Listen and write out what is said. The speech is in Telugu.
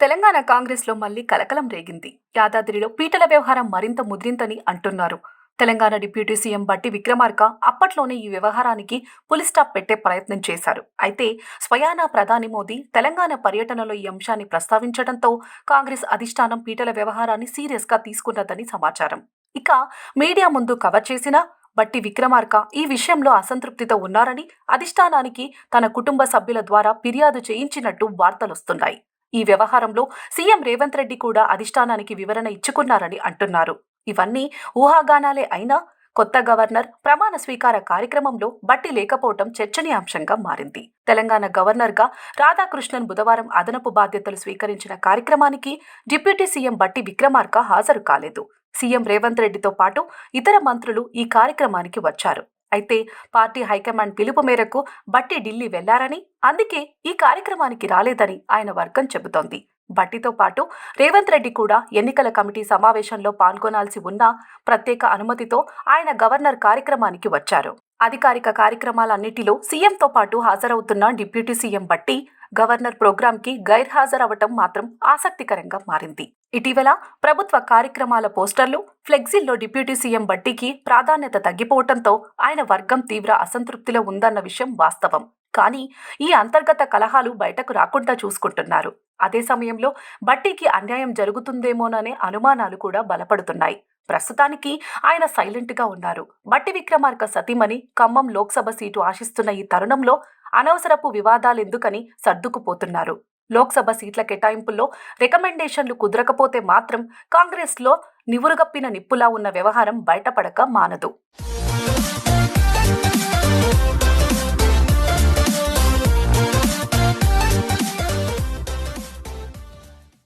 తెలంగాణ కాంగ్రెస్లో మళ్ళీ కలకలం రేగింది. యాదాద్రిలో పీటల వ్యవహారం మరింత ముద్రింతని అంటున్నారు. తెలంగాణ డిప్యూటీ సీఎం బట్టి విక్రమార్క అప్పట్లోనే ఈ వ్యవహారానికి పులి స్టాప్ పెట్టే ప్రయత్నం చేశారు. అయితే స్వయానా ప్రధాని మోదీ తెలంగాణ పర్యటనలో ఈ అంశాన్ని ప్రస్తావించడంతో కాంగ్రెస్ అధిష్టానం పీటల వ్యవహారాన్ని సీరియస్గా తీసుకున్నదని సమాచారం. ఇక మీడియా ముందు కవర్ చేసిన బట్టి విక్రమార్క ఈ విషయంలో అసంతృప్తితో ఉన్నారని అధిష్టానానికి తన కుటుంబ సభ్యుల ద్వారా ఫిర్యాదు చేయించినట్టు వార్తలొస్తున్నాయి. ఈ వ్యవహారంలో సీఎం రేవంత్ రెడ్డి కూడా అధిష్టానానికి వివరణ ఇచ్చుకున్నారని అంటున్నారు. ఇవన్నీ ఊహాగానాలే అయినా కొత్త గవర్నర్ ప్రమాణ స్వీకార కార్యక్రమంలో బట్టి లేకపోవటం చర్చనీయాంశంగా మారింది. తెలంగాణ గవర్నర్గా రాధాకృష్ణన్ బుధవారం అదనపు బాధ్యతలు స్వీకరించిన కార్యక్రమానికి డిప్యూటీ సీఎం బట్టి విక్రమార్క హాజరు కాలేదు. సీఎం రేవంత్ రెడ్డితో పాటు ఇతర మంత్రులు ఈ కార్యక్రమానికి వచ్చారు. అయితే పార్టీ హైకమాండ్ పిలుపు మేరకు బట్టి ఢిల్లీ వెళ్ళారని అందుకే ఈ కార్యక్రమానికి రాలేదని ఆయన వర్గం చెబుతోంది. బట్టితో పాటు రేవంత్ రెడ్డి కూడా ఎన్నికల కమిటీ సమావేశంలో పాల్గొనాల్సి ఉన్న ప్రత్యేక అనుమతితో ఆయన గవర్నర్ కార్యక్రమానికి వచ్చారు. అధికారిక కార్యక్రమాలన్నిటిలో సీఎంతో పాటు హాజరవుతున్న డిప్యూటీ సీఎం బట్టి గవర్నర్ ప్రోగ్రాంకి గైర్హాజరవటం మాత్రం ఆసక్తికరంగా మారింది. ఇటీవల ప్రభుత్వ కార్యక్రమాల పోస్టర్లు ఫ్లెక్సీల్లో డిప్యూటీ సీఎం బట్టికి ప్రాధాన్యత తగ్గిపోవటంతో ఆయన వర్గం తీవ్ర అసంతృప్తిలో ఉందన్న విషయం వాస్తవం. కానీ ఈ అంతర్గత కలహాలు బయటకు రాకుండా చూసుకుంటున్నారు. అదే సమయంలో బట్టీకి అన్యాయం జరుగుతుందేమోననే అనుమానాలు కూడా బలపడుతున్నాయి. ప్రస్తుతానికి ఆయన సైలెంట్గా ఉన్నారు. బట్టి విక్రమార్క సతీమణి ఖమ్మం లోక్సభ సీటు ఆశిస్తున్న ఈ తరుణంలో అనవసరపు వివాదాలెందుకని సర్దుకుపోతున్నారు? లోక్సభ సీట్ల కేటాయింపుల్లో రికమెండేషన్లు కుదరకపోతే మాత్రం కాంగ్రెస్లో నివురుగప్పిన నిప్పులా ఉన్న వ్యవహారం బయటపడక మానదు.